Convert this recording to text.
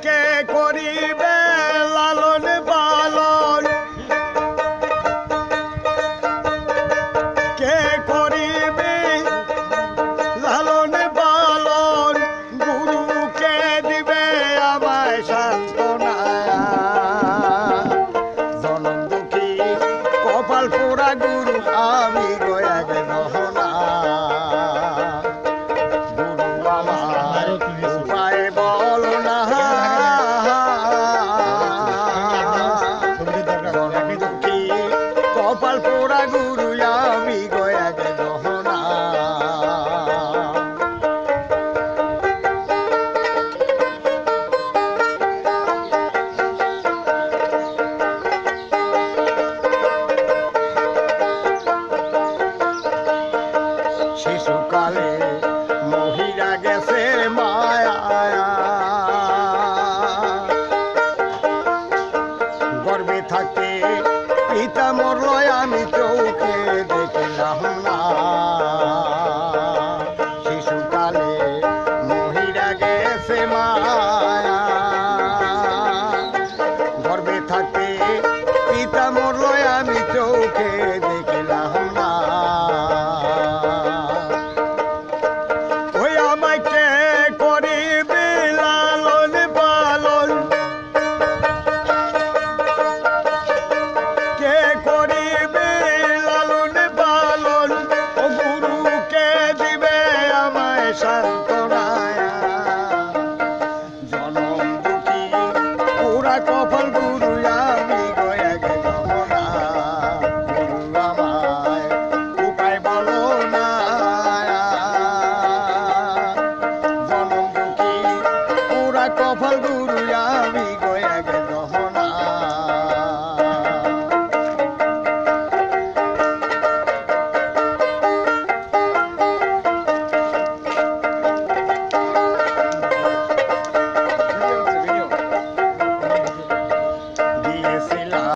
কে করিবে লালন পালন? কে করিবে লালন পালন? গুরুকে দিবে আমায় সান্তনা জনম দুঃখী, কপাল পোড়া গুরু কপাল পোড়া গুরু আমি গয়া গেল শিশুকালে গেছে মায়া। গর্বে থাকে পিতা মরল থাকে। পিতা মরলয় আমি চৌকে দেখিলাম না। ওই আমাকে করিবে লালন পালন। লালন পালন? আমায় শান্ত